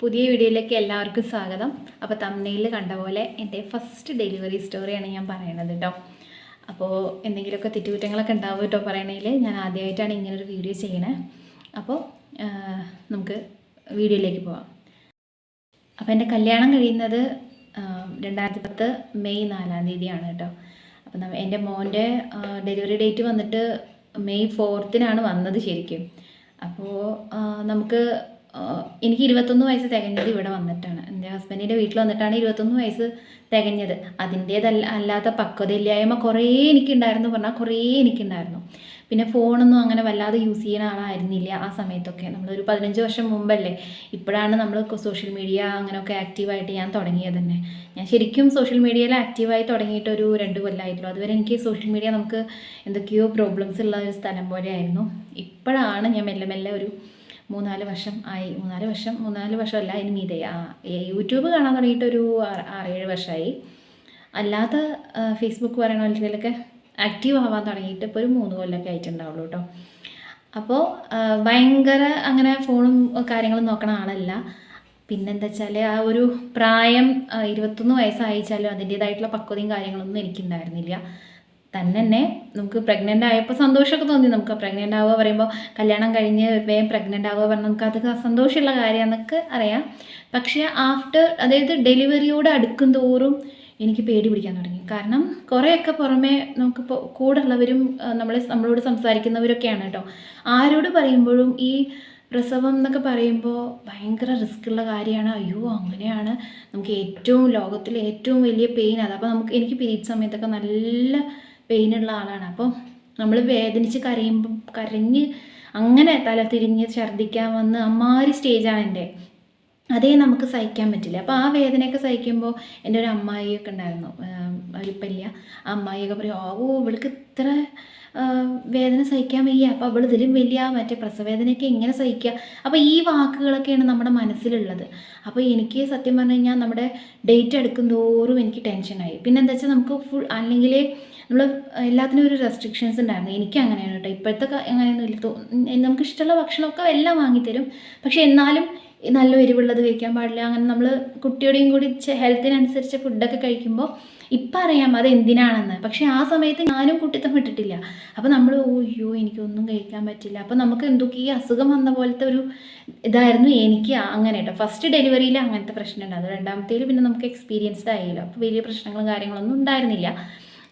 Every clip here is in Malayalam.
പുതിയ വീഡിയോയിലേക്ക് എല്ലാവർക്കും സ്വാഗതം. അപ്പോൾ തമ്മനയിൽ കണ്ട പോലെ എന്റെ ഫസ്റ്റ് ഡെലിവറി സ്റ്റോറിയാണ് ഞാൻ പറയണത് കേട്ടോ അപ്പോൾ എന്തെങ്കിലുമൊക്കെ തെറ്റുകുറ്റങ്ങളൊക്കെ ഉണ്ടാവും കേട്ടോ പറയണതിൽ ഞാൻ ആദ്യമായിട്ടാണ് ഇങ്ങനൊരു വീഡിയോ ചെയ്യണേ. അപ്പോൾ നമുക്ക് വീഡിയോയിലേക്ക് പോവാം. അപ്പോൾ എന്റെ കല്യാണം കഴിയുന്നത് രണ്ടായിരത്തി പത്ത് മെയ് നാലാം തീയതിയാണ് കേട്ടോ അപ്പം എന്റെ മോന്റെ ഡെലിവറി ഡേറ്റ് വന്നിട്ട് മെയ് ഫോർത്തിനാണ് വന്നത് ശരിക്കും. അപ്പോൾ നമുക്ക് എനിക്ക് ഇരുപത്തൊന്ന് വയസ്സ് തികഞ്ഞത് ഇവിടെ വന്നിട്ടാണ്. എന്റെ ഹസ്ബൻഡിന്റെ വീട്ടിൽ വന്നിട്ടാണ് ഇരുപത്തൊന്ന് വയസ്സ് തികഞ്ഞത്. അതിന്റേതല്ല അല്ലാത്ത പക്വതയില്ലായ്മ കുറേ എനിക്കുണ്ടായിരുന്നു പറഞ്ഞാൽ കുറേ എനിക്കുണ്ടായിരുന്നു. പിന്നെ ഫോണൊന്നും അങ്ങനെ വല്ലാതെ യൂസ് ചെയ്യുന്ന ആളായിരുന്നില്ല ആ സമയത്തൊക്കെ. നമ്മളൊരു പതിനഞ്ച് വർഷം മുമ്പല്ലേ? ഇപ്പോഴാണ് നമ്മൾ സോഷ്യൽ മീഡിയ അങ്ങനെയൊക്കെ ആക്റ്റീവായിട്ട് ഞാൻ തുടങ്ങിയത് തന്നെ. ഞാൻ ശരിക്കും സോഷ്യൽ മീഡിയയിൽ ആക്റ്റീവായി തുടങ്ങിയിട്ട് ഒരു രണ്ട് കൊല്ലമായിട്ടുള്ളൂ അതുവരെ എനിക്ക് സോഷ്യൽ മീഡിയ നമുക്ക് എന്തൊക്കെയോ പ്രോബ്ലംസ് ഉള്ള ഒരു സ്ഥലം പോലെ ആയിരുന്നു ഇപ്പോഴാണ് ഞാൻ മെല്ലെ മെല്ലെ ഒരു മൂന്നാൽ വർഷം ആയി. മൂന്നാൽ വർഷം മൂന്നാൽ വർഷമല്ല അതിന് മീതെ. യൂട്യൂബ് കാണാൻ തുടങ്ങിയിട്ട് ഒരു ആറ് ആറേഴ് വർഷമായി അല്ലാത്ത ഫേസ്ബുക്ക് പറയണ പോലത്തിലൊക്കെ ആക്റ്റീവ് ആവാൻ തുടങ്ങിയിട്ട് ഇപ്പോൾ ഒരു മൂന്ന് കൊല്ലമൊക്കെ ആയിട്ടുണ്ടാവുള്ളൂ കേട്ടോ അപ്പോൾ ഭയങ്കര അങ്ങനെ ഫോണും കാര്യങ്ങളും നോക്കണ ആളല്ല. പിന്നെന്താ വെച്ചാൽ ആ ഒരു പ്രായം ഇരുപത്തൊന്ന് വയസ്സായിച്ചാലും അതിന്റേതായിട്ടുള്ള പക്വതയും കാര്യങ്ങളൊന്നും എനിക്കുണ്ടായിരുന്നില്ല. തന്നെ തന്നെ നമുക്ക് പ്രഗ്നന്റ് ആയപ്പോൾ സന്തോഷമൊക്കെ തോന്നി. നമുക്ക് പ്രഗ്നന്റ് ആവുക പറയുമ്പോൾ കല്യാണം കഴിഞ്ഞ് വേഗം പ്രഗ്നന്റ് ആവുക പറഞ്ഞാൽ നമുക്ക് അത് സന്തോഷമുള്ള കാര്യമാണെന്നൊക്കെ അറിയാം. പക്ഷേ ആഫ്റ്റർ അതായത് ഡെലിവറിയോട് അടുക്കും തോറും എനിക്ക് പേടി പിടിക്കാൻ തുടങ്ങി. കാരണം കുറേയൊക്കെ പുറമെ നമുക്കിപ്പോൾ കൂടെ ഉള്ളവരും നമ്മളെ നമ്മളോട് സംസാരിക്കുന്നവരൊക്കെയാണ് കേട്ടോ. ആരോട് പറയുമ്പോഴും ഈ പ്രസവം എന്നൊക്കെ പറയുമ്പോൾ ഭയങ്കര റിസ്ക് ഉള്ള കാര്യമാണ്. അയ്യോ അങ്ങനെയാണ്. നമുക്ക് ഏറ്റവും ലോകത്തിലെ ഏറ്റവും വലിയ പെയിൻ അത് അപ്പോൾ നമുക്ക് എനിക്ക് പിരീഡ് സമയത്തൊക്കെ നല്ല പെയിനുള്ള ആളാണ്. അപ്പോൾ നമ്മൾ വേദനിച്ച് കരയുമ്പം കരഞ്ഞ് അങ്ങനെ തല തിരിഞ്ഞ് ഛർദ്ദിക്കാൻ വന്ന് അമ്മാരി സ്റ്റേജാണ് എന്റെ. അതേ നമുക്ക് സഹിക്കാൻ പറ്റില്ല. അപ്പോൾ ആ വേദനയൊക്കെ സഹിക്കുമ്പോൾ എന്റെ ഒരു അമ്മായിയൊക്കെ ഉണ്ടായിരുന്നു. അവരിപ്പം പല്ല അമ്മായിയൊക്കെ പറയും ഓ ഇവൾക്ക് ഇത്ര വേദന സഹിക്കാൻ വയ്യ. അപ്പോൾ അവൾ ഇതിലും വലിയ മറ്റേ പ്രസവേദനയൊക്കെ എങ്ങനെ സഹിക്കുക അപ്പോൾ ഈ വാക്കുകളൊക്കെയാണ് നമ്മുടെ മനസ്സിലുള്ളത്. അപ്പോൾ എനിക്ക് സത്യം പറഞ്ഞു കഴിഞ്ഞാൽ നമ്മുടെ ഡേറ്റ് എടുക്കും തോറും എനിക്ക് ടെൻഷനായി പിന്നെ എന്താ വെച്ചാൽ നമുക്ക് ഫുൾ അല്ലെങ്കിൽ നമ്മൾ എല്ലാത്തിനും ഒരു റെസ്ട്രിക്ഷൻസ് ഉണ്ടായിരുന്നു. എനിക്ക് അങ്ങനെയാണ് കേട്ടോ. ഇപ്പോഴത്തെ അങ്ങനെയൊന്നും ഇല്ല. നമുക്ക് ഇഷ്ടമുള്ള ഭക്ഷണമൊക്കെ എല്ലാം വാങ്ങിത്തരും. പക്ഷെ എന്നാലും നല്ല എരിവുള്ളത് കഴിക്കാൻ പാടില്ല. അങ്ങനെ നമ്മൾ കുട്ടിയോടെയും കൂടി ഹെൽത്തിനനുസരിച്ച് ഫുഡൊക്കെ കഴിക്കുമ്പോൾ ഇപ്പം അറിയാം അത് എന്തിനാണെന്ന്. പക്ഷേ ആ സമയത്ത് ഞാനും കുട്ടിത്തം വിട്ടിട്ടില്ല. അപ്പോൾ നമ്മൾ ഓയ്യോ എനിക്കൊന്നും കഴിക്കാൻ പറ്റില്ല. അപ്പോൾ നമുക്ക് എന്തൊക്കെ ഈ അസുഖം വന്ന പോലത്തെ ഒരു ഇതായിരുന്നു എനിക്ക് അങ്ങനെ കേട്ടോ. ഫസ്റ്റ് ഡെലിവറിയിൽ അങ്ങനത്തെ പ്രശ്നം ഉണ്ടായിരുന്നു രണ്ടാമത്തേൽ പിന്നെ നമുക്ക് എക്സ്പീരിയൻസ്ഡ് ആയില്ല. അപ്പോൾ വലിയ പ്രശ്നങ്ങളും കാര്യങ്ങളൊന്നും ഉണ്ടായിരുന്നില്ല.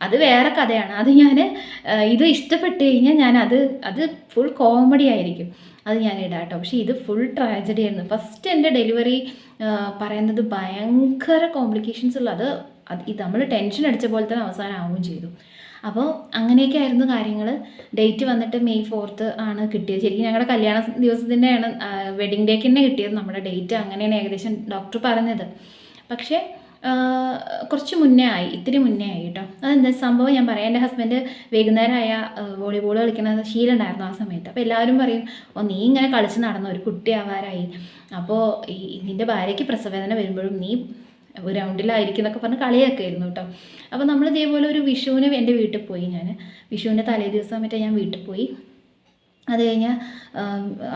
അത് വേറെ കഥയാണ്. അത് ഞാൻ ഇത് ഇഷ്ടപ്പെട്ട് കഴിഞ്ഞാൽ ഞാൻ അത് അത് ഫുൾ കോമഡി ആയിരിക്കും. അത് ഞാൻ ഇടാം കേട്ടോ. പക്ഷേ ഇത് ഫുൾ ട്രാജഡി ആയിരുന്നു. ഫസ്റ്റ് എന്റെ ഡെലിവറി പറയുന്നത് ഭയങ്കര കോംപ്ലിക്കേഷൻസ് ഉള്ള അത് ഇത് നമ്മൾ ടെൻഷൻ അടിച്ച പോലെ തന്നെ അവസാനം ആവുകയും ചെയ്തു. അപ്പോൾ അങ്ങനെയൊക്കെ ആയിരുന്നു കാര്യങ്ങൾ. ഡേറ്റ് വന്നിട്ട് മെയ് ഫോർത്ത് ആണ് കിട്ടിയത്. ശരിക്കും ഞങ്ങളുടെ കല്യാണ ദിവസത്തിന്റെയാണ് വെഡിങ് ഡേക്ക് തന്നെ കിട്ടിയത് നമ്മുടെ ഡേറ്റ് അങ്ങനെയാണ് ഏകദേശം ഡോക്ടർ പറഞ്ഞത്. പക്ഷേ കുറച്ച് മുന്നേ ആയി ഇത്തിരി മുന്നേ ആയി കേട്ടോ. അതെന്താ സംഭവം ഞാൻ പറയാം. എന്റെ ഹസ്ബൻഡ് വൈകുന്നേരമായ വോളിബോൾ കളിക്കുന്ന ശീലമുണ്ടായിരുന്നു ആ സമയത്ത്. അപ്പോൾ എല്ലാവരും പറയും ഓ നീ ഇങ്ങനെ കളിച്ച് നടന്ന ഒരു കുട്ടിയാവാറായി. അപ്പോൾ ഈ നിന്റെ ഭാര്യയ്ക്ക് പ്രസവേദന വരുമ്പോഴും നീ ഗ്രൗണ്ടിലായിരിക്കും എന്നൊക്കെ പറഞ്ഞ് കളിയാക്കായിരുന്നു കേട്ടോ. അപ്പോൾ നമ്മൾ ഇതേപോലെ ഒരു വിഷുവിന് എന്റെ വീട്ടിൽ പോയി ഞാൻ. വിഷുവിന്റെ തലേ ദിവസം മറ്റേ ഞാൻ വീട്ടിൽ പോയി. അത് കഴിഞ്ഞാൽ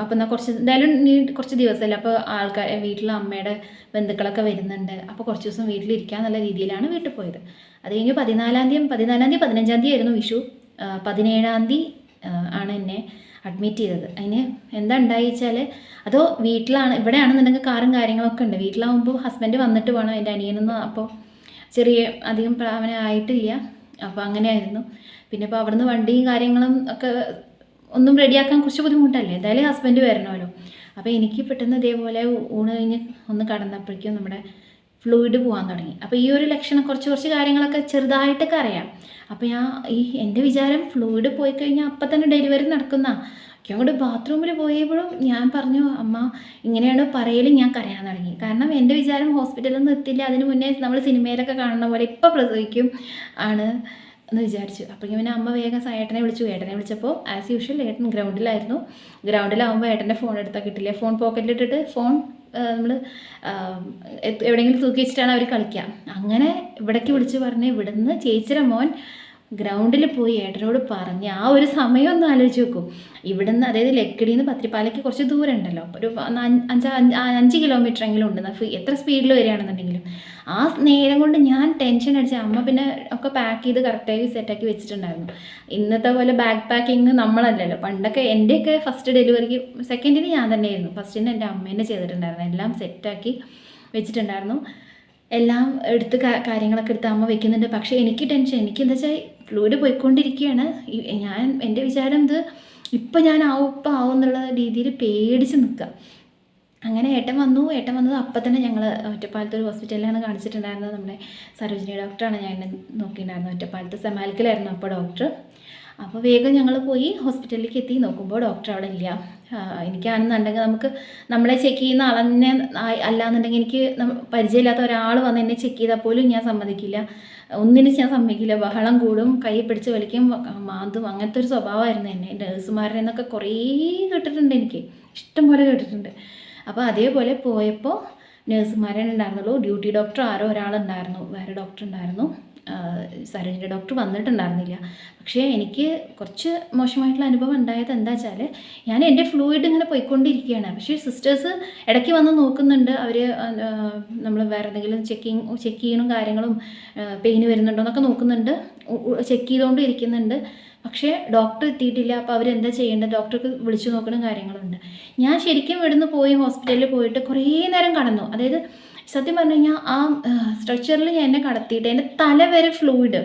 അപ്പം എന്നാൽ കുറച്ച് എന്തായാലും നീ കുറച്ച് ദിവസമല്ല. അപ്പോൾ ആൾക്കാർ വീട്ടിലെ അമ്മയുടെ ബന്ധുക്കളൊക്കെ വരുന്നുണ്ട്. അപ്പോൾ കുറച്ച് ദിവസം വീട്ടിലിരിക്കാന്നുള്ള രീതിയിലാണ് വീട്ടിൽ പോയത്. അത് കഴിഞ്ഞ് പതിനാലാം തീയതി പതിനാലാം തീയതി പതിനഞ്ചാം തീയതി ആയിരുന്നു വിഷു. പതിനേഴാം തീയതി ആണ് എന്നെ അഡ്മിറ്റ് ചെയ്തത്. അതിന് എന്താ ഉണ്ടായി വെച്ചാൽ അതോ വീട്ടിലാണ് ഇവിടെയാണെന്നുണ്ടെങ്കിൽ കാറും കാര്യങ്ങളൊക്കെ ഉണ്ട്. വീട്ടിലാവുമ്പോൾ ഹസ്ബൻഡ് വന്നിട്ട് വേണം എന്റെ അനിയനൊന്നും അപ്പോൾ ചെറിയ അധികം പ്രാവന ആയിട്ടില്ല. അപ്പോൾ അങ്ങനെയായിരുന്നു. പിന്നെ ഇപ്പോൾ അവിടുന്ന് വണ്ടിയും കാര്യങ്ങളും ഒക്കെ ഒന്നും റെഡിയാക്കാൻ കുറച്ച് ബുദ്ധിമുട്ടല്ലേ? എന്തായാലും ഹസ്ബൻഡ് വരണമല്ലോ. അപ്പോൾ എനിക്ക് പെട്ടെന്ന് ഇതേപോലെ ഊണ് കഴിഞ്ഞ് ഒന്ന് കടന്നപ്പോഴേക്കും നമ്മുടെ ഫ്ലൂയിഡ് പോകാൻ തുടങ്ങി. അപ്പോൾ ഈ ഒരു ലക്ഷണം കുറച്ച് കുറച്ച് കാര്യങ്ങളൊക്കെ ചെറുതായിട്ടൊക്കെ അറിയാം. അപ്പോൾ ഞാൻ ഈ എന്റെ വിചാരം ഫ്ലൂയിഡ് പോയി കഴിഞ്ഞാൽ അപ്പം തന്നെ ഡെലിവറി നടക്കുന്ന. അങ്ങോട്ട് ബാത്റൂമിൽ പോയപ്പോഴും ഞാൻ പറഞ്ഞു അമ്മ ഇങ്ങനെയാണ് പറയലും ഞാൻ കരയാൻ തുടങ്ങി. കാരണം എന്റെ വിചാരം ഹോസ്പിറ്റലൊന്നും എത്തില്ല. അതിന് മുന്നേ നമ്മൾ സിനിമയിലൊക്കെ കാണുന്ന പോലെ ഇപ്പം പ്രസവിക്കും ആണ് എന്ന് വിചാരിച്ചു. അപ്പോൾ പിന്നെ അമ്മ വേഗം ഏട്ടനെ വിളിച്ചു. ഏട്ടനെ വിളിച്ചപ്പോൾ ആസ് യൂഷ്വൽ ഏട്ടൻ ഗ്രൗണ്ടിലായിരുന്നു ഗ്രൗണ്ടിലാവുമ്പോൾ ഏട്ടന്റെ ഫോൺ എടുത്താൽ കിട്ടില്ല? ഫോൺ പോക്കറ്റിലിട്ടിട്ട് ഫോൺ നമ്മൾ എവിടെയെങ്കിലും തൂക്കി വെച്ചിട്ടാണ് അവർ കളിക്കുക അങ്ങനെ ഇവിടേക്ക് വിളിച്ച് പറഞ്ഞ് ഇവിടുന്ന് ചേച്ചിയുടെ മോൻ ഗ്രൗണ്ടിൽ പോയി ഏട്ടനോട് പറഞ്ഞ് ആ ഒരു സമയം ഒന്ന് ആലോചിച്ച് നോക്കും. ഇവിടുന്ന് അതായത് ലക്കിടിയിൽ നിന്ന് പത്രിപ്പാലയ്ക്ക് കുറച്ച് ദൂരം ഉണ്ടല്ലോ ഒരു അഞ്ച് അഞ്ച് കിലോമീറ്റർ എങ്കിലും ഉണ്ട്. എത്ര സ്പീഡിൽ വരികയാണെന്നുണ്ടെങ്കിലും. ആ നേരം കൊണ്ട് ഞാൻ ടെൻഷൻ അടിച്ച അമ്മ പിന്നെ ഒക്കെ പാക്ക് ചെയ്ത് കറക്റ്റായി സെറ്റാക്കി വെച്ചിട്ടുണ്ടായിരുന്നു. ഇന്നത്തെ പോലെ ബാഗ് പാക്കിങ് നമ്മളല്ലല്ലോ. പണ്ടൊക്കെ എന്റെയൊക്കെ ഫസ്റ്റ് ഡെലിവറിക്ക് സെക്കൻഡിന് ഞാൻ തന്നെയായിരുന്നു. ഫസ്റ്റിന് എന്റെ അമ്മേനെ ചെയ്തിട്ടുണ്ടായിരുന്നു. എല്ലാം സെറ്റാക്കി വെച്ചിട്ടുണ്ടായിരുന്നു. എല്ലാം എടുത്ത് കാര്യങ്ങളൊക്കെ എടുത്ത് അമ്മ വെക്കുന്നുണ്ട്. പക്ഷേ എനിക്ക് ടെൻഷൻ എനിക്ക് എന്താ വെച്ചാൽ ഫ്ലൂയിഡ് പോയിക്കൊണ്ടിരിക്കുകയാണ് ഞാൻ എന്റെ വിചാരം ഇത് ഇപ്പം ഞാൻ ആവും ഇപ്പം ആവും എന്നുള്ള രീതിയിൽ പേടിച്ച് നിൽക്കുക അങ്ങനെ ഏട്ടൻ വന്നു. ഏട്ടൻ വന്നത് അപ്പം തന്നെ ഞങ്ങൾ ഒറ്റപ്പാലത്ത് ഒരു ഹോസ്പിറ്റലിലാണ് കാണിച്ചിട്ടുണ്ടായിരുന്നത്. നമ്മുടെ സരോജിനി ഡോക്ടറാണ് ഞാൻ നോക്കിയിട്ടുണ്ടായിരുന്നത്. ഒറ്റപ്പാലത്ത് സെമാലിക്കലായിരുന്നു അപ്പോൾ ഡോക്ടർ. അപ്പോൾ വേഗം ഞങ്ങൾ പോയി ഹോസ്പിറ്റലിലേക്ക് എത്തി. നോക്കുമ്പോൾ ഡോക്ടർ അവിടെ ഇല്ല. എനിക്കാണെന്നുണ്ടെങ്കിൽ നമുക്ക് നമ്മളെ ചെക്ക് ചെയ്യുന്ന ആൾ തന്നെ അല്ല അല്ലാന്നുണ്ടെങ്കിൽ എനിക്ക് പരിചയമില്ലാത്ത ഒരാൾ വന്ന് എന്നെ ചെക്ക് ചെയ്താൽ പോലും ഞാൻ സമ്മതിക്കില്ല. ഒന്നിനും ഞാൻ സമ്മതിക്കില്ല. ബഹളം കൂടും. കൈ പിടിച്ച് വലിക്കും. മാന്തും. അങ്ങനത്തെ ഒരു സ്വഭാവമായിരുന്നു എന്നെ. നേഴ്സുമാരുടെ നിന്നൊക്കെ കുറേ കേട്ടിട്ടുണ്ട് എനിക്ക്. ഇഷ്ടം പോലെ കേട്ടിട്ടുണ്ട്. അപ്പോൾ അതേപോലെ പോയപ്പോൾ നേഴ്സുമാരെ ഉണ്ടായിരുന്നുള്ളൂ. ഡ്യൂട്ടി ഡോക്ടർ ആരോ ഒരാളുണ്ടായിരുന്നു. വേറെ ഡോക്ടർ ഉണ്ടായിരുന്നു. സരോജിനി ഡോക്ടർ വന്നിട്ടുണ്ടായിരുന്നില്ല. പക്ഷേ എനിക്ക് കുറച്ച് മോശമായിട്ടുള്ള അനുഭവം ഉണ്ടായത് എന്താ വെച്ചാൽ ഞാൻ എന്റെ ഫ്ലൂയിഡ് ഇങ്ങനെ പോയിക്കൊണ്ടിരിക്കുകയാണ്. പക്ഷേ സിസ്റ്റേഴ്സ് ഇടയ്ക്ക് വന്ന് നോക്കുന്നുണ്ട്. അവർ നമ്മൾ വേറെ എന്തെങ്കിലും ചെക്കിങ് ചെക്ക് ചെയ്യണം കാര്യങ്ങളും പെയിന് വരുന്നുണ്ടോ എന്നൊക്കെ നോക്കുന്നുണ്ട്. ചെക്ക് ചെയ്തുകൊണ്ട് ഇരിക്കുന്നുണ്ട് പക്ഷേ ഡോക്ടർ എത്തിയിട്ടില്ല. അപ്പോൾ അവരെന്താ ചെയ്യേണ്ടത്? ഡോക്ടർക്ക് വിളിച്ചു നോക്കണം കാര്യങ്ങളുണ്ട്. ഞാൻ ശരിക്കും ഇവിടുന്ന് പോയി ഹോസ്പിറ്റലിൽ പോയിട്ട് കുറേ നേരം കടന്നു. അതായത് സത്യം പറഞ്ഞു കഴിഞ്ഞാൽ ആ സ്ട്രക്ചറിൽ ഞാൻ എന്നെ കടത്തിയിട്ട് എന്റെ തല വരെ ഫ്ലൂയിഡ്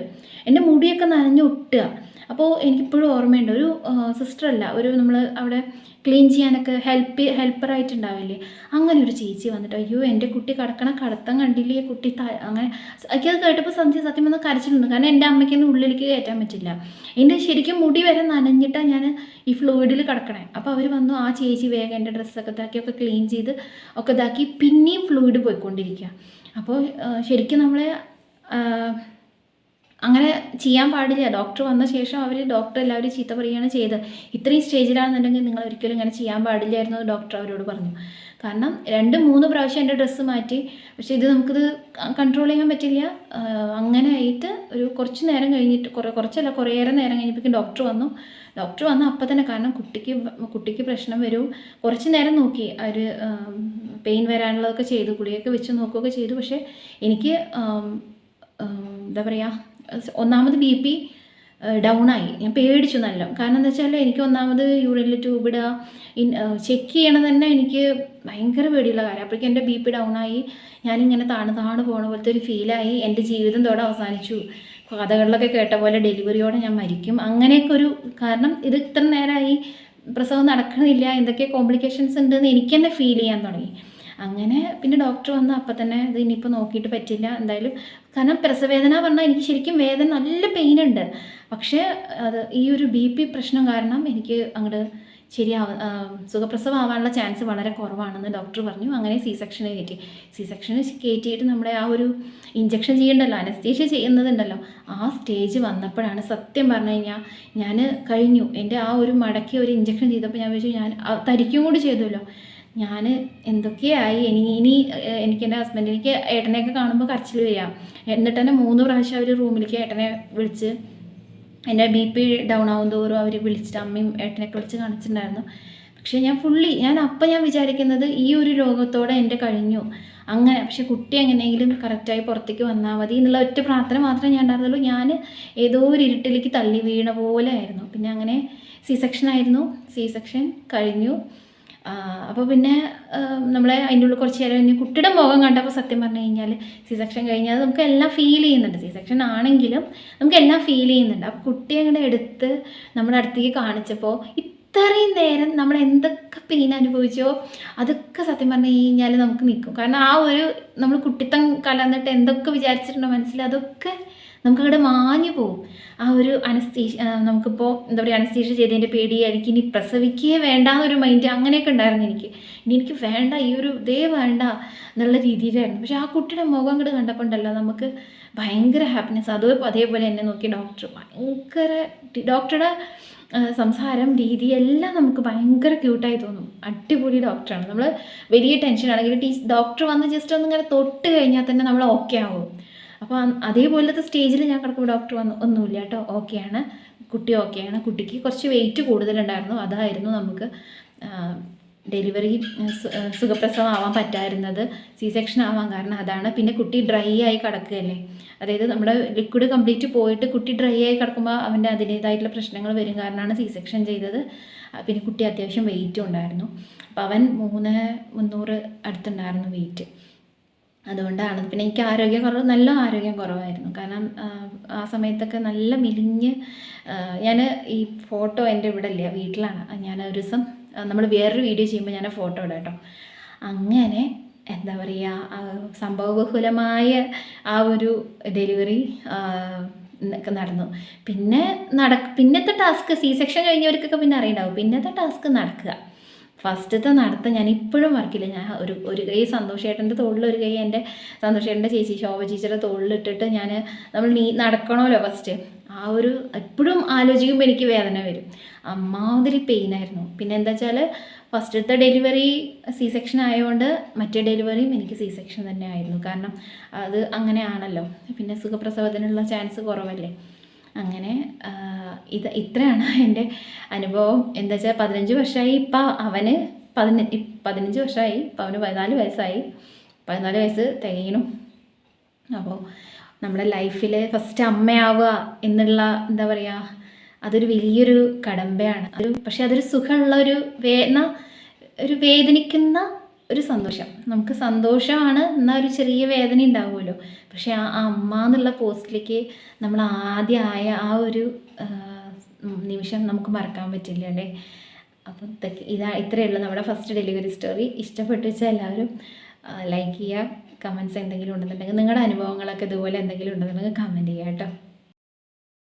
എന്റെ മുടിയൊക്കെ നനഞ്ഞ് ഒട്ടുക. അപ്പോൾ എനിക്കിപ്പോഴും ഓർമ്മയുണ്ട്. ഒരു സിസ്റ്റർ അല്ല ഒരു നമ്മൾ അവിടെ ക്ലീൻ ചെയ്യാനൊക്കെ ഹെൽപ്പ് ഹെൽപ്പറായിട്ടുണ്ടാവില്ലേ അങ്ങനെ ഒരു ചേച്ചി വന്നിട്ട് അയ്യോ എന്റെ കുട്ടി കടക്കണ കടത്തം കണ്ടില്ലേ കുട്ടി അങ്ങനെ അത് കേട്ടപ്പോൾ സന്ധ്യ സത്യം വന്ന് കരച്ചിട്ടുണ്ട് കാരണം എന്റെ അമ്മയ്ക്കൊന്നും ഉള്ളിലേക്ക് കയറ്റാൻ പറ്റില്ല. എന്റെ ശരിക്കും മുടി വരെ നനഞ്ഞിട്ടാണ് ഞാൻ ഈ ഫ്ലൂയിഡിൽ കിടക്കണേ. അപ്പോൾ അവർ വന്നു ആ ചേച്ചി വേഗം എന്റെ ഡ്രസ്സൊക്കെ ഇതാക്കി ഒക്കെ ക്ലീൻ ചെയ്ത് ഒക്കെ ഇതാക്കി പിന്നെയും ഫ്ലൂയിഡ് പോയിക്കൊണ്ടിരിക്കുക അപ്പോൾ ശരിക്കും നമ്മളെ അങ്ങനെ ചെയ്യാൻ പാടില്ല. ഡോക്ടർ വന്ന ശേഷം അവർ ഡോക്ടർ എല്ലാവരും ചീത്ത പറയുകയാണ് ചെയ്തത്. ഇത്രയും സ്റ്റേജിലാണെന്നുണ്ടെങ്കിൽ നിങ്ങൾ ഒരിക്കലും ഇങ്ങനെ ചെയ്യാൻ പാടില്ലായിരുന്നു ഡോക്ടർ അവരോട് പറഞ്ഞു. കാരണം രണ്ട് മൂന്ന് പ്രാവശ്യം എന്റെ ഡ്രസ്സ് മാറ്റി. പക്ഷേ ഇത് നമുക്കിത് കൺട്രോൾ ചെയ്യാൻ പറ്റില്ല. അങ്ങനെ ആയിട്ട് ഒരു കുറച്ച് നേരം കഴിഞ്ഞിട്ട് കുറേ കുറച്ചല്ല കുറേയേറെ നേരം കഴിഞ്ഞപ്പോഴേക്കും ഡോക്ടർ വന്നു. ഡോക്ടർ വന്നു അപ്പം തന്നെ കാരണം കുട്ടിക്ക് കുട്ടിക്ക് പ്രശ്നം വരും. കുറച്ച് നേരം നോക്കി. അവർ പെയിൻ വരാനുള്ളതൊക്കെ ചെയ്തു. ഗുളികയൊക്കെ വെച്ച് നോക്കുകയൊക്കെ ചെയ്തു. പക്ഷേ എനിക്ക് എന്താ പറയുക ഒന്നാമത് ബി പി ഡൗൺ ആയി ഞാൻ പേടിച്ചു നല്ല. കാരണം എന്താ വെച്ചാൽ എനിക്ക് ഒന്നാമത് യൂറിനിൽ ട്യൂബ് ഇടുക ഇൻ ചെക്ക് ചെയ്യണം തന്നെ എനിക്ക് ഭയങ്കര പേടിയുള്ള കാര്യം. അപ്പോഴേക്കും എന്റെ ബി പി ഡൗൺ ആയി ഞാനിങ്ങനെ താണ് താണ് പോണ പോലത്തെ ഒരു ഫീലായി. എന്റെ ജീവിതം തോടെ അവസാനിച്ചു. കഥകളിലൊക്കെ കേട്ട പോലെ ഡെലിവറിയോടെ ഞാൻ മരിക്കും. അങ്ങനെയൊക്കെ ഒരു കാരണം ഇത് ഇത്ര നേരമായി പ്രസവം നടക്കണില്ല. എന്തൊക്കെ കോംപ്ലിക്കേഷൻസ് ഉണ്ടെന്ന് എനിക്ക് തന്നെ ഫീൽ ചെയ്യാൻ തുടങ്ങി. അങ്ങനെ പിന്നെ ഡോക്ടർ വന്ന് അപ്പം തന്നെ ഇത് ഇനിയിപ്പോൾ നോക്കിയിട്ട് പറ്റില്ല എന്തായാലും കാരണം പ്രസവേദന പറഞ്ഞാൽ എനിക്ക് ശരിക്കും വേദന നല്ല പെയിൻ ഉണ്ട്. പക്ഷേ അത് ഈ ഒരു ബി പി പ്രശ്നം കാരണം എനിക്ക് അങ്ങോട്ട് ശരിയാവ സുഖപ്രസവമാവാനുള്ള ചാൻസ് വളരെ കുറവാണെന്ന് ഡോക്ടർ പറഞ്ഞു. അങ്ങനെ സി സെക്ഷന് കയറ്റി. സി സെക്ഷന് കയറ്റിയിട്ട് നമ്മുടെ ആ ഒരു ഇഞ്ചക്ഷൻ ചെയ്യണ്ടല്ലോ അനസ്തേഷ്യ ചെയ്യുന്നതുണ്ടല്ലോ. ആ സ്റ്റേജ് വന്നപ്പോഴാണ് സത്യം പറഞ്ഞു കഴിഞ്ഞാൽ ഞാൻ കഴിഞ്ഞു. എന്റെ ആ ഒരു മടക്കി ഒരു ഇഞ്ചക്ഷൻ ചെയ്തപ്പോൾ ഞാൻ വിചാരിച്ചു ഞാൻ തരിക്കും കൂടി ചെയ്തല്ലോ. ഞാൻ എന്തൊക്കെയായി? ഇനി ഇനി എനിക്ക് എന്റെ ഹസ്ബൻഡ് എനിക്ക് ഏട്ടനെയൊക്കെ കാണുമ്പോൾ കരച്ചിൽ വരിക. എന്നിട്ട് തന്നെ മൂന്ന് പ്രാവശ്യം അവർ റൂമിലേക്ക് ഏട്ടനെ വിളിച്ച് എന്റെ ബി പി ഡൗൺ ആവും തോറും അവർ വിളിച്ചിട്ട് അമ്മയും ഏട്ടനെയൊക്കെ വിളിച്ച് കാണിച്ചിട്ടുണ്ടായിരുന്നു. പക്ഷേ ഞാൻ ഫുള്ളി ഞാൻ അപ്പം ഞാൻ വിചാരിക്കുന്നത് ഈ ഒരു രോഗത്തോടെ എന്റെ കഴിഞ്ഞു. അങ്ങനെ പക്ഷെ കുട്ടി എങ്ങനെയെങ്കിലും കറക്റ്റായി പുറത്തേക്ക് വന്നാൽ മതി എന്നുള്ള ഒറ്റ പ്രാർത്ഥന മാത്രമേ ഞാൻ ഉണ്ടായിരുന്നുള്ളൂ. ഞാൻ ഏതോ ഒരു ഇരുട്ടിലേക്ക് തള്ളി വീണ പോലെ ആയിരുന്നു. പിന്നെ അങ്ങനെ സി സെക്ഷൻ ആയിരുന്നു. സി സെക്ഷൻ കഴിഞ്ഞു. അപ്പോൾ പിന്നെ നമ്മളെ അതിന്റെ ഉള്ളിൽ കുറച്ച് നേരം കഴിഞ്ഞ് കുട്ടിയുടെ മുഖം കണ്ടപ്പോൾ സത്യം പറഞ്ഞു കഴിഞ്ഞാൽ സി സെക്ഷൻ കഴിഞ്ഞാൽ നമുക്ക് എല്ലാം ഫീൽ ചെയ്യുന്നുണ്ട്. സി സെക്ഷൻ ആണെങ്കിലും നമുക്ക് എല്ലാം ഫീൽ ചെയ്യുന്നുണ്ട്. അപ്പോൾ കുട്ടിയെ അങ്ങനെ എടുത്ത് നമ്മുടെ അടുത്തേക്ക് കാണിച്ചപ്പോൾ ഇത്രയും നേരം നമ്മൾ എന്തൊക്കെ പെയിൻ അനുഭവിച്ചോ അതൊക്കെ സത്യം പറഞ്ഞു കഴിഞ്ഞാൽ നമുക്ക് നിൽക്കും കാരണം ആ ഒരു നമ്മൾ കുട്ടിത്തം കലർന്നിട്ട് എന്തൊക്കെ വിചാരിച്ചിട്ടുണ്ടോ മനസ്സിൽ? അതൊക്കെ നമുക്കവിടെ മാഞ്ഞു പോവും. ആ ഒരു അനസ്തീഷ നമുക്കിപ്പോൾ എന്താ പറയുക അനസ്തീഷ ചെയ്തതിന്റെ പേടിയായിരിക്കും. ഇനി പ്രസവിക്കേ വേണ്ട എന്നൊരു മൈൻഡ് അങ്ങനെയൊക്കെ ഉണ്ടായിരുന്നു എനിക്ക്. ഇനി എനിക്ക് വേണ്ട ഈ ഒരു ഇതേ വേണ്ട എന്നുള്ള രീതിയിലായിരുന്നു. പക്ഷെ ആ കുട്ടിയുടെ മുഖം അങ്ങോട്ട് കണ്ടപ്പോൾ ഉണ്ടല്ലോ നമുക്ക് ഭയങ്കര ഹാപ്പിനെസ് അത് അതേപോലെ എന്നെ നോക്കി ഡോക്ടർ ഭയങ്കര ഡോക്ടറുടെ സംസാരം രീതി എല്ലാം നമുക്ക് ഭയങ്കര ക്യൂട്ടായി തോന്നും. അടിപൊളി ഡോക്ടറാണ് നമ്മൾ വലിയ ടെൻഷൻ ആണെങ്കിൽ ഡോക്ടർ വന്ന് ജസ്റ്റ് ഒന്ന് ഇങ്ങനെ തൊട്ട് കഴിഞ്ഞാൽ തന്നെ നമ്മൾ ഓക്കെ ആവും. അപ്പോൾ അതേപോലത്തെ സ്റ്റേജിൽ ഞാൻ കിടക്കുമ്പോൾ ഡോക്ടർ വന്നു ഒന്നുമില്ല കേട്ടോ ഓക്കെയാണ് കുട്ടി ഓക്കെയാണ് കുട്ടിക്ക് കുറച്ച് വെയിറ്റ് കൂടുതലുണ്ടായിരുന്നു. അതായിരുന്നു നമുക്ക് ഡെലിവറി സുഖപ്രസവം ആവാൻ പറ്റായിരുന്നത്. സി സെക്ഷൻ ആവാൻ കാരണം അതാണ്. പിന്നെ കുട്ടി ഡ്രൈ ആയി കിടക്കുകയല്ലേ? അതായത് നമ്മുടെ ലിക്വിഡ് കംപ്ലീറ്റ് പോയിട്ട് കുട്ടി ഡ്രൈ ആയി കിടക്കുമ്പോൾ അവന്റെ അതിന്റേതായിട്ടുള്ള പ്രശ്നങ്ങൾ വരും കാരണമാണ് സി സെക്ഷൻ ചെയ്തത് പിന്നെ കുട്ടി അത്യാവശ്യം വെയിറ്റും ഉണ്ടായിരുന്നു. അപ്പോൾ അവൻ മൂന്ന് മുന്നൂറ് അടുത്തുണ്ടായിരുന്നു വെയിറ്റ് അതുകൊണ്ടാണ്. പിന്നെ എനിക്ക് ആരോഗ്യം കുറവ് നല്ല ആരോഗ്യം കുറവായിരുന്നു. കാരണം ആ, ആ സമയത്തൊക്കെ നല്ല മെലിഞ്ഞ് ഞാൻ ഈ ഫോട്ടോ എന്റെ ഇവിടെ ഇല്ല വീട്ടിലാണ്. ഞാൻ ഒരു ദിവസം നമ്മൾ വേറൊരു വീഡിയോ ചെയ്യുമ്പോൾ ഞാൻ ഫോട്ടോ ഇടാം കേട്ടോ. അങ്ങനെ എന്താ പറയുക സംഭവബഹുലമായ ആ ഒരു ഡെലിവറി നടന്നു. പിന്നെ നട പിന്നത്തെ ടാസ്ക് സി സെക്ഷൻ കഴിഞ്ഞവർക്കൊക്കെ പിന്നെ അറിയണ്ടാവും. പിന്നത്തെ ടാസ്ക് നടക്കുക. ഫസ്റ്റത്തെ നടത്തം ഞാൻ ഇപ്പോഴും മറക്കില്ല. ഞാൻ ഒരു ഒരു കൈ സന്തോഷേട്ടന്റെ തോളിൽ ഒരു കൈ എന്റെ സന്തോഷേട്ടന്റെ ചേച്ചി ശോഭ ചേച്ചിയുടെ തോളിലിട്ടിട്ട് ഞാൻ നമ്മൾ നീ നടക്കണമല്ലോ ഫസ്റ്റ് ആ ഒരു എപ്പോഴും ആലോചിക്കുമ്പോൾ എനിക്ക് വേദന വരും. അമ്മാതിരി പെയിനായിരുന്നു പിന്നെ എന്താ വെച്ചാൽ ഫസ്റ്റത്തെ ഡെലിവറി സി സെക്ഷൻ ആയതുകൊണ്ട് മറ്റേ ഡെലിവറിയും എനിക്ക് സി സെക്ഷൻ തന്നെ ആയിരുന്നു. കാരണം അത് അങ്ങനെയാണല്ലോ. പിന്നെ സുഖപ്രസവത്തിനുള്ള ചാൻസ് കുറവല്ലേ. അങ്ങനെ ഇത് ഇത്രയാണ് എന്റെ അനുഭവം. എന്താ വെച്ചാൽ പതിനഞ്ച് വർഷമായി ഇപ്പം അവന് പതിന പതിനഞ്ച് വർഷമായി ഇപ്പം അവന് പതിനാല് വയസ്സായി. പതിനാല് വയസ്സ് തികയണം അപ്പോൾ നമ്മുടെ ലൈഫിൽ ഫസ്റ്റ് അമ്മയാവുക എന്നുള്ള എന്താ പറയുക അതൊരു വലിയൊരു കടമ്പയാണ്. ഒരു പക്ഷെ അതൊരു സുഖമുള്ള ഒരു വേദന ഒരു വേദനിക്കുന്ന ഒരു സന്തോഷം. നമുക്ക് സന്തോഷമാണ് എന്നാൽ ഒരു ചെറിയ വേദന ഉണ്ടാവുമല്ലോ. പക്ഷെ ആ അമ്മ എന്നുള്ള പോസ്റ്റിലേക്ക് നമ്മൾ ആദ്യമായ ആ ഒരു നിമിഷം നമുക്ക് മറക്കാൻ പറ്റില്ല അല്ലേ? അപ്പം ഇതൊക്കെ ഇതാ ഇത്രയേ ഉള്ളൂ നമ്മുടെ ഫസ്റ്റ് ഡെലിവറി സ്റ്റോറി ഇഷ്ടപ്പെട്ടു വെച്ചാൽ എല്ലാവരും ലൈക്ക് ചെയ്യുക കമൻസ് എന്തെങ്കിലും ഉണ്ടെന്നുണ്ടെങ്കിൽ നിങ്ങളുടെ അനുഭവങ്ങളൊക്കെ ഇതുപോലെ എന്തെങ്കിലും ഉണ്ടെന്നുണ്ടെങ്കിൽ കമന്റ് ചെയ്യുക കേട്ടോ.